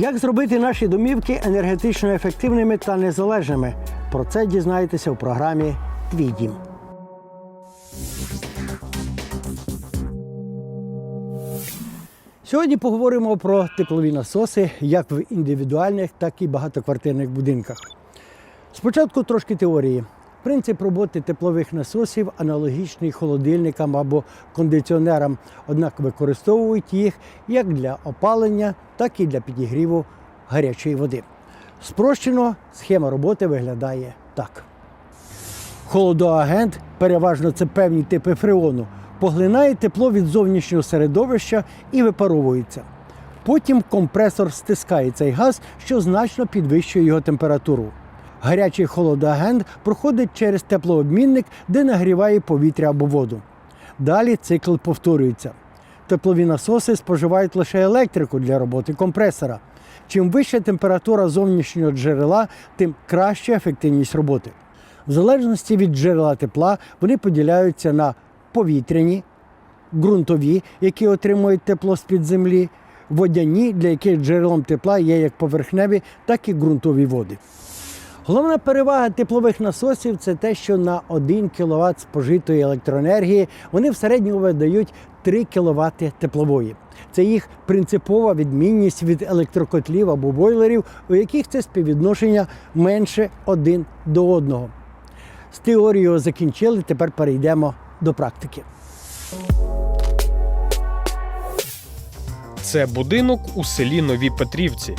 Як зробити наші домівки енергетично ефективними та незалежними? Про це дізнаєтеся у програмі Твій дім. Сьогодні поговоримо про теплові насоси як в індивідуальних, так і багатоквартирних будинках. Спочатку трошки теорії. Принцип роботи теплових насосів аналогічний холодильникам або кондиціонерам, однак використовують їх як для опалення, так і для підігріву гарячої води. Спрощено схема роботи виглядає так. Холодоагент, переважно це певні типи фреону, поглинає тепло від зовнішнього середовища і випаровується. Потім компресор стискає цей газ, що значно підвищує його температуру. Гарячий холодоагент проходить через теплообмінник, де нагріває повітря або воду. Далі цикл повторюється. Теплові насоси споживають лише електрику для роботи компресора. Чим вища температура зовнішнього джерела, тим краща ефективність роботи. В залежності від джерела тепла вони поділяються на повітряні, ґрунтові, які отримують тепло з-під землі, водяні, для яких джерелом тепла є як поверхневі, так і ґрунтові води. Головна перевага теплових насосів це те, що на 1 кВт спожитої електроенергії вони в середньому видають 3 кВт теплової. Це їх принципова відмінність від електрокотлів або бойлерів, у яких це співвідношення менше один до одного. З теорією закінчили, тепер перейдемо до практики. Це будинок у селі Нові Петрівці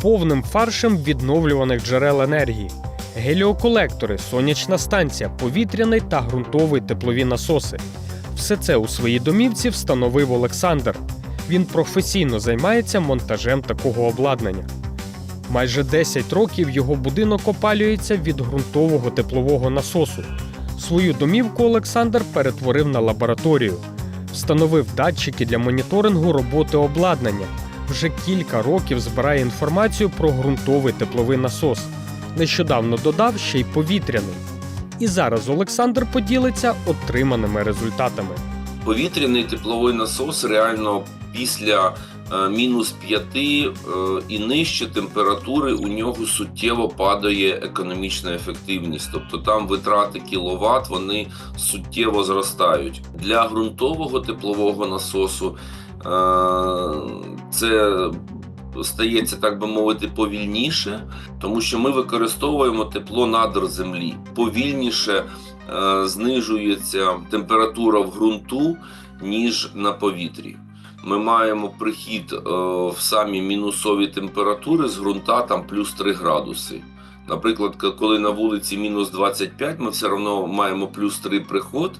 повним фаршем відновлюваних джерел енергії, геліоколектори, сонячна станція, повітряний та ґрунтовий теплові насоси. Все це у своїй домівці встановив Олександр. Він професійно займається монтажем такого обладнання. Майже 10 років його будинок опалюється від ґрунтового теплового насосу. Свою домівку Олександр перетворив на лабораторію, встановив датчики для моніторингу роботи обладнання. Вже кілька років збирає інформацію про ґрунтовий тепловий насос. Нещодавно додав ще й повітряний. І зараз Олександр поділиться отриманими результатами. Повітряний тепловий насос реально після е, мінус 5 е, і нижче температури у нього суттєво падає економічна ефективність. Тобто там витрати кіловат вони суттєво зростають. Для ґрунтового теплового насосу це стається, так би мовити, повільніше, тому що ми використовуємо тепло надр землі. Повільніше е, знижується температура в ґрунту, ніж на повітрі. Ми маємо прихід е, в самі мінусові температури з ґрунта там плюс 3 градуси. Наприклад, коли на вулиці мінус 25, ми все одно маємо плюс 3 приход,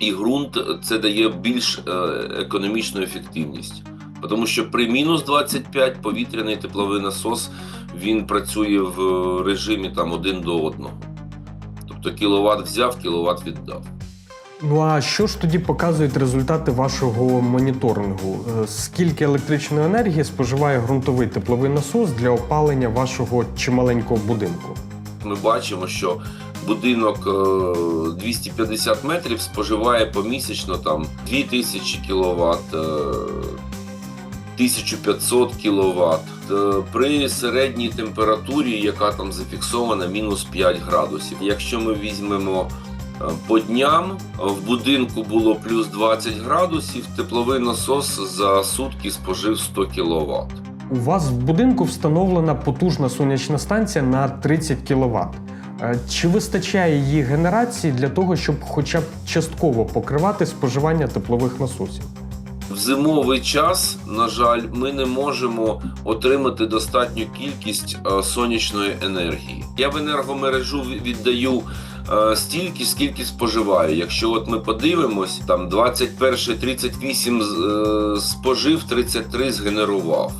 і ґрунт це дає більш е, економічну ефективність. Тому що при мінус 25 повітряний тепловий насос він працює в режимі там один до одного. Тобто кіловат взяв, кіловат віддав. Ну а що ж тоді показують результати вашого моніторингу? Е, Скільки електричної енергії споживає ґрунтовий тепловий насос для опалення вашого чималенького будинку? Ми бачимо, що будинок е, 250 метрів споживає помісячно там 2000 кВт, 1500 кВт. При середній температурі, яка там зафіксована, мінус 5 градусів. Якщо ми візьмемо е, по дням, е, в будинку було плюс 20 градусів, тепловий насос за сутки спожив 100 кВт. У вас в будинку встановлена потужна сонячна станція на 30 кВт. Чи вистачає її генерації для того, щоб хоча б частково покривати споживання теплових насосів? В зимовий час, на жаль, ми не можемо отримати достатню кількість е, сонячної енергії. Я в енергомережу віддаю е, стільки, скільки споживаю. Якщо от ми подивимось, там 21 38 з- е, спожив, 33 згенерував.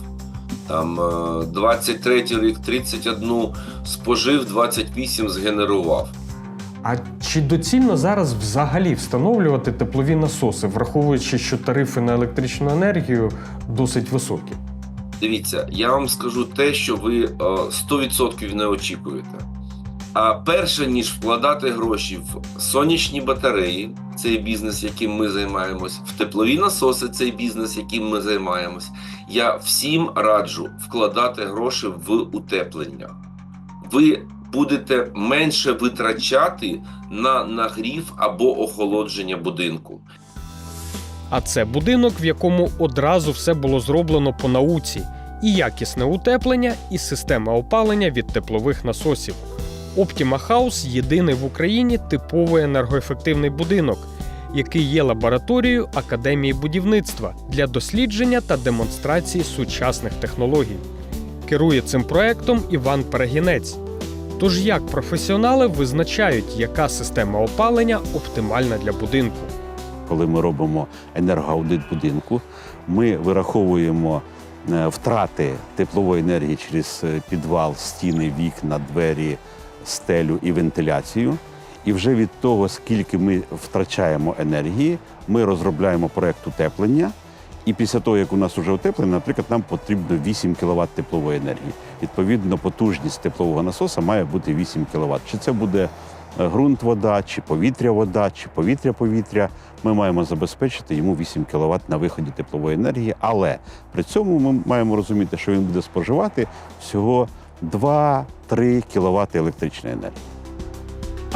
Там е, 23 рік 31 спожив, 28 згенерував. А чи доцільно зараз взагалі встановлювати теплові насоси, враховуючи, що тарифи на електричну енергію досить високі? Дивіться, я вам скажу те, що ви е, 100% не очікуєте. А перше ніж вкладати гроші в сонячні батареї, цей бізнес, яким ми займаємось, в теплові насоси, цей бізнес, яким ми займаємось, Я всім раджу вкладати гроші в утеплення. Ви будете менше витрачати на нагрів або охолодження будинку. А це будинок, в якому одразу все було зроблено по науці: і якісне утеплення, і система опалення від теплових насосів. Optima House – єдиний в Україні типовий енергоефективний будинок, який є лабораторією Академії будівництва для дослідження та демонстрації сучасних технологій. Керує цим проектом Іван Перегінець. Тож як професіонали визначають, яка система опалення оптимальна для будинку? Коли ми робимо енергоаудит будинку, ми вираховуємо е, втрати теплової енергії через е, підвал, стіни, вікна, двері, стелю і вентиляцію. І вже від того, скільки ми втрачаємо енергії, ми розробляємо проект утеплення. І після того, як у нас вже утеплення, наприклад, нам потрібно 8 кВт теплової енергії. Відповідно, потужність теплового насоса має бути 8 кВт. Чи це буде е, ґрунт вода, чи повітря вода, чи повітря повітря. Ми маємо забезпечити йому 8 кВт на виході теплової енергії, але при цьому ми маємо розуміти, що він буде споживати всього 2-3 кВт електричної енергії.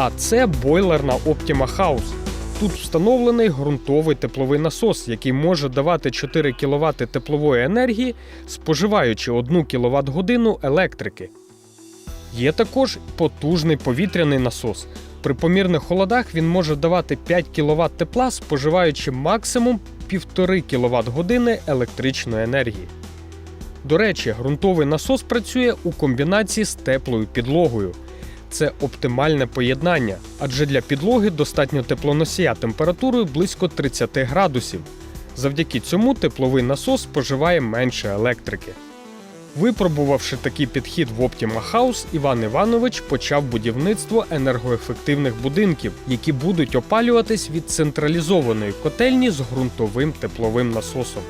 А це бойлерна Optima House. Тут встановлений ґрунтовий тепловий насос, який може давати 4 кВт теплової енергії, споживаючи 1 кВт годину електрики. Є також потужний повітряний насос. При помірних холодах він може давати 5 кВт тепла, споживаючи максимум 1,5 кВт години електричної енергії. До речі, ґрунтовий насос працює у комбінації з теплою підлогою. Це оптимальне поєднання, адже для підлоги достатньо теплоносія температурою близько 30 градусів. Завдяки цьому тепловий насос споживає менше електрики. Випробувавши такий підхід в Optima House, Іван Іванович почав будівництво енергоефективних будинків, які будуть опалюватись від централізованої котельні з ґрунтовим тепловим насосом.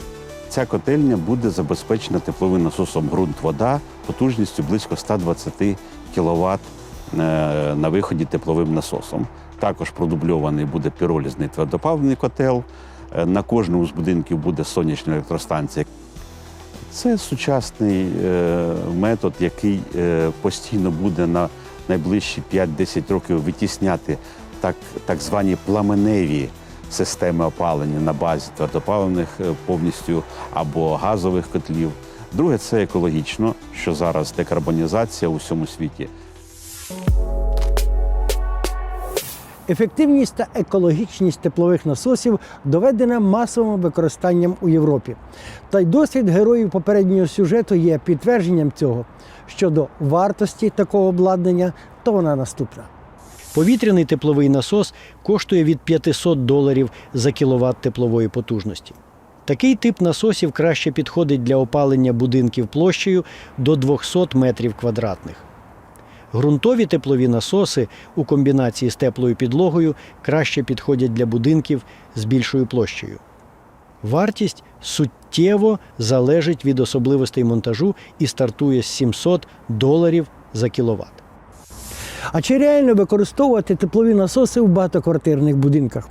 Ця котельня буде забезпечена тепловим насосом ґрунт-вода потужністю близько 120 кВт на виході тепловим насосом. Також продубльований буде піролізний твердопаливний котел. Е, На кожному з будинків буде сонячна електростанція. Це сучасний е, метод, який е, постійно буде на найближчі 5-10 років витісняти так, так звані пламеневі системи опалення на базі твердопаливних е, повністю або газових котлів. Друге, це екологічно, що зараз декарбонізація у всьому світі. Ефективність та екологічність теплових насосів доведена масовим використанням у Європі. Та й досвід героїв попереднього сюжету є підтвердженням цього. Щодо вартості такого обладнання, то вона наступна. Повітряний тепловий насос коштує від 500 доларів за кіловат теплової потужності. Такий тип насосів краще підходить для опалення будинків площею до 200 метрів квадратних. Ґрунтові теплові насоси у комбінації з теплою підлогою краще підходять для будинків з більшою площею. Вартість суттєво залежить від особливостей монтажу і стартує з 700 доларів за кіловат. А чи реально використовувати теплові насоси в багатоквартирних будинках?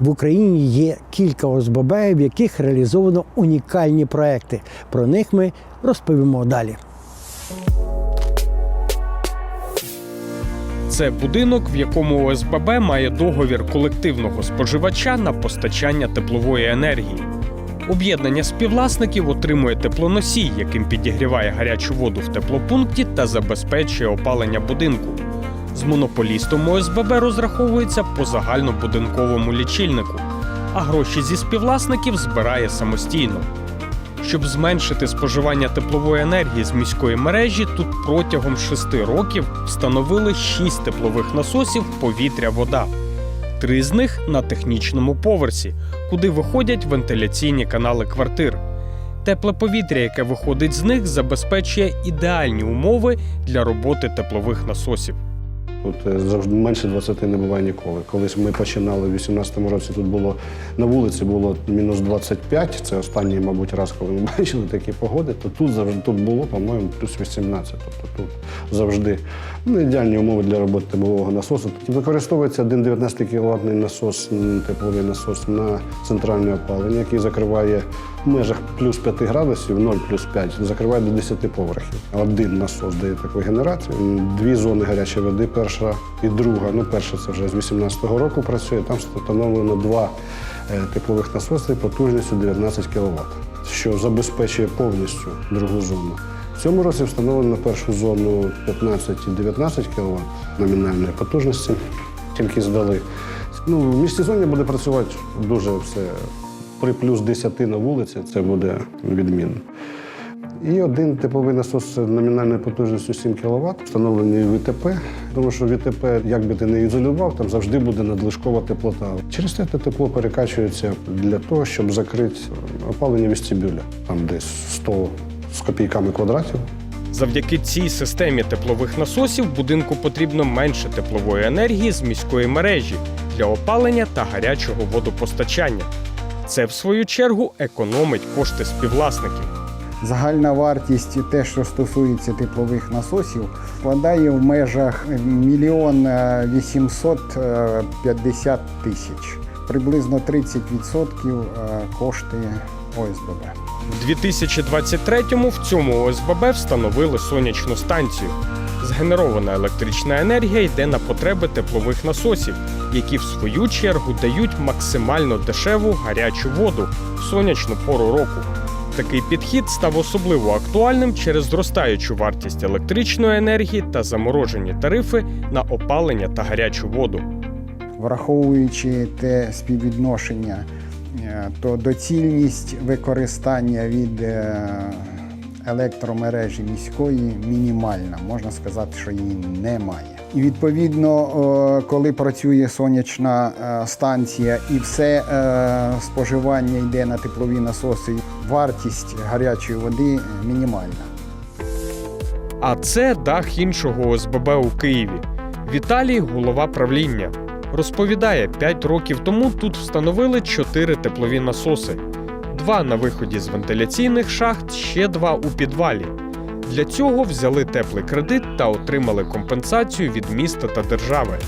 В Україні є кілька ОСББ, в яких реалізовано унікальні проекти. Про них ми розповімо далі. Це будинок, в якому ОСББ має договір колективного споживача на постачання теплової енергії. Об'єднання співвласників отримує теплоносій, яким підігріває гарячу воду в теплопункті та забезпечує опалення будинку. З монополістом ОСББ розраховується по загальнобудинковому лічильнику, а гроші зі співвласників збирає самостійно. Щоб зменшити споживання теплової енергії з міської мережі, тут протягом шести років встановили шість теплових насосів повітря-вода. Три з них на технічному поверсі, куди виходять вентиляційні канали квартир. Тепле повітря, яке виходить з них, забезпечує ідеальні умови для роботи теплових насосів. Тут е, завжди менше 20 не буває ніколи. Колись ми починали в 18-му році, тут було на вулиці було мінус 25. Це останній, мабуть, раз, коли ми бачили такі погоди, то тут завжди тут було, по-моєму, плюс 18. Тобто тут завжди ну, ідеальні умови для роботи теплового насосу. Тут використовується один 19 кВт насос, тепловий насос на центральне опалення, який закриває в межах плюс 5 градусів, 0 плюс 5, закриває до 10 поверхів. Один насос дає таку генерацію. Дві зони гарячої води, перша і друга. Ну, перша це вже з 18-го року працює. Там встановлено два е, теплових насоси потужністю 19 кВт, що забезпечує повністю другу зону. В цьому році встановлено першу зону 15 і 19 кВт номінальної потужності, тільки здали. Ну, в міжсезоння буде працювати дуже все. При плюс 10 на вулиці це буде відмінно. І один тепловий насос номінальною потужністю 7 кВт, встановлений ВТП. Тому що ВТП, як би ти не ізолював, там завжди буде надлишкова теплота. Через це тепло перекачується для того, щоб закрити опалення вестибюля, там десь 100 з копійками квадратів. Завдяки цій системі теплових насосів будинку потрібно менше теплової енергії з міської мережі для опалення та гарячого водопостачання. Це, в свою чергу, економить кошти співвласників. Загальна вартість, те, що стосується теплових насосів, складає в межах мільйон вісімсот п'ятдесят тисяч. Приблизно 30% кошти ОСББ. У 2023-му в цьому ОСББ встановили сонячну станцію. Згенерована електрична енергія йде на потреби теплових насосів, які в свою чергу дають максимально дешеву гарячу воду в сонячну пору року. Такий підхід став особливо актуальним через зростаючу вартість електричної енергії та заморожені тарифи на опалення та гарячу воду. Враховуючи те співвідношення, е, то доцільність використання від е, електромережі міської мінімальна. Можна сказати, що її немає. І відповідно, е, коли працює сонячна е, станція і все е, споживання йде на теплові насоси, вартість гарячої води мінімальна. А це дах іншого ОСББ у Києві. Віталій, голова правління. Розповідає, 5 років тому тут встановили 4 теплові насоси: два на виході з вентиляційних шахт, ще два у підвалі. Для цього взяли теплий кредит та отримали компенсацію від міста та держави.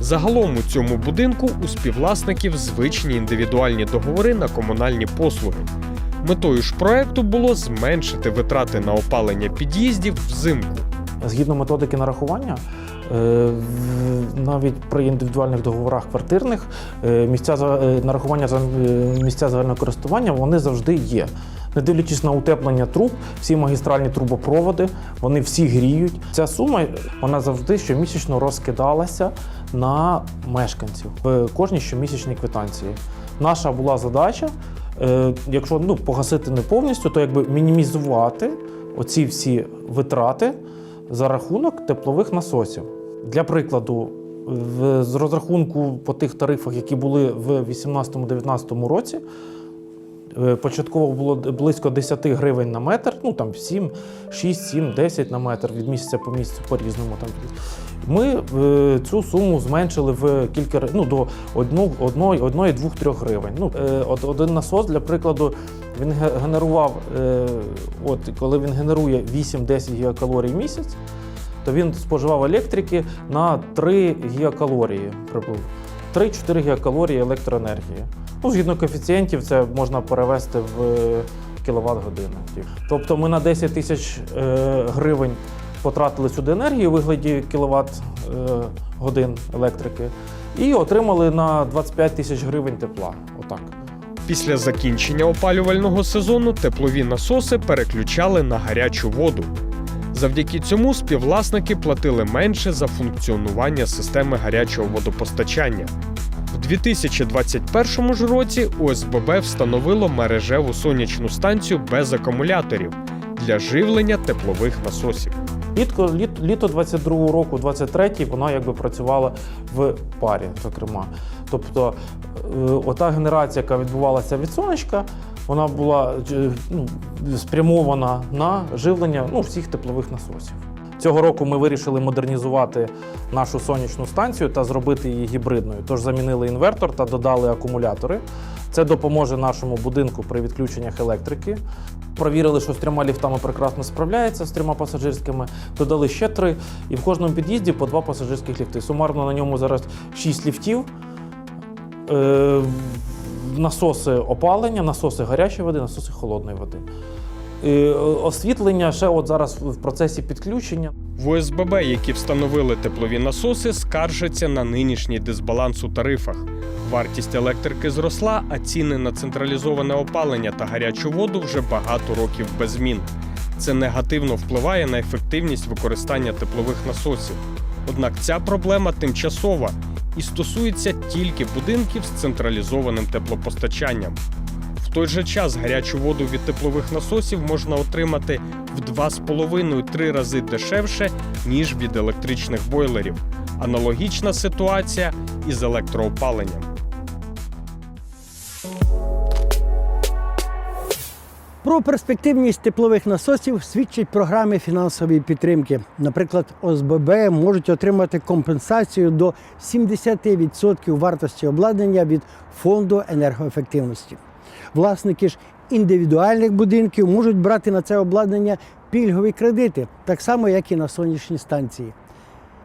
Загалом у цьому будинку у співвласників звичні індивідуальні договори на комунальні послуги. Метою ж проекту було зменшити витрати на опалення під'їздів взимку. Згідно методики нарахування, навіть при індивідуальних договорах квартирних е, місця е, нарахування за е, місця загального користування вони завжди є. Не дивлячись на утеплення труб, всі магістральні трубопроводи, вони всі гріють. Ця сума вона завжди щомісячно розкидалася на мешканців в кожній щомісячній квитанції. Наша була задача, е, якщо ну, погасити не повністю, то якби мінімізувати оці всі витрати за рахунок теплових насосів. Для прикладу, з розрахунку по тих тарифах, які були в 2018-2019 році, е, початково було близько 10 гривень на метр, ну там 7, 6, 7, 10 на метр від місяця по місяцю по-різному. Там. Ми е, цю суму зменшили в кілька ну, до 1-2-3 гривень. Ну, е, один насос, для прикладу, він генерував, от коли він генерує 8-10 гігакалорій в місяць, то він споживав електрики на 3 гігакалорії приблизно. 3-4 гігакалорії електроенергії. Ну, згідно коефіцієнтів, це можна перевести в кіловат годину. Тобто ми на 10 тисяч е, гривень потратили сюди енергію у вигляді кіловат е, годин електрики і отримали на 25 тисяч гривень тепла. Отак. Після закінчення опалювального сезону теплові насоси переключали на гарячу воду. Завдяки цьому співвласники платили менше за функціонування системи гарячого водопостачання. В 2021 ж році ОСББ встановило мережеву сонячну станцію без акумуляторів для живлення теплових насосів. Літко, літ, літо 22 року, 23 вона якби працювала в парі, зокрема. Тобто е, ота генерація, яка відбувалася від сонечка, вона була е, ну, спрямована на живлення ну, всіх теплових насосів. Цього року ми вирішили модернізувати нашу сонячну станцію та зробити її гібридною. Тож замінили інвертор та додали акумулятори. Це допоможе нашому будинку при відключеннях електрики. Провірили, що з трьома ліфтами прекрасно справляється з трьома пасажирськими. Додали ще три, і в кожному під'їзді по два пасажирських ліфти. Сумарно на ньому зараз шість ліфтів. Насоси опалення, насоси гарячої води, насоси холодної води. Е, Освітлення ще от зараз в процесі підключення. В ОСББ, які встановили теплові насоси, скаржаться на нинішній дисбаланс у тарифах. Вартість електрики зросла, а ціни на централізоване опалення та гарячу воду вже багато років без змін. Це негативно впливає на ефективність використання теплових насосів. Однак ця проблема тимчасова і стосується тільки будинків з централізованим теплопостачанням. В той же час гарячу воду від теплових насосів можна отримати в 2,5-3 рази дешевше, ніж від електричних бойлерів. Аналогічна ситуація із електроопаленням. Про перспективність теплових насосів свідчать програми фінансової підтримки. Наприклад, ОСББ можуть отримати компенсацію до 70% вартості обладнання від фонду енергоефективності. Власники ж індивідуальних будинків можуть брати на це обладнання пільгові кредити, так само як і на сонячні станції.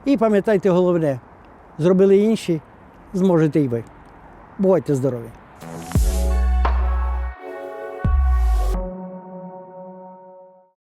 І пам'ятайте головне, зробили інші, зможете й ви. Бувайте здорові!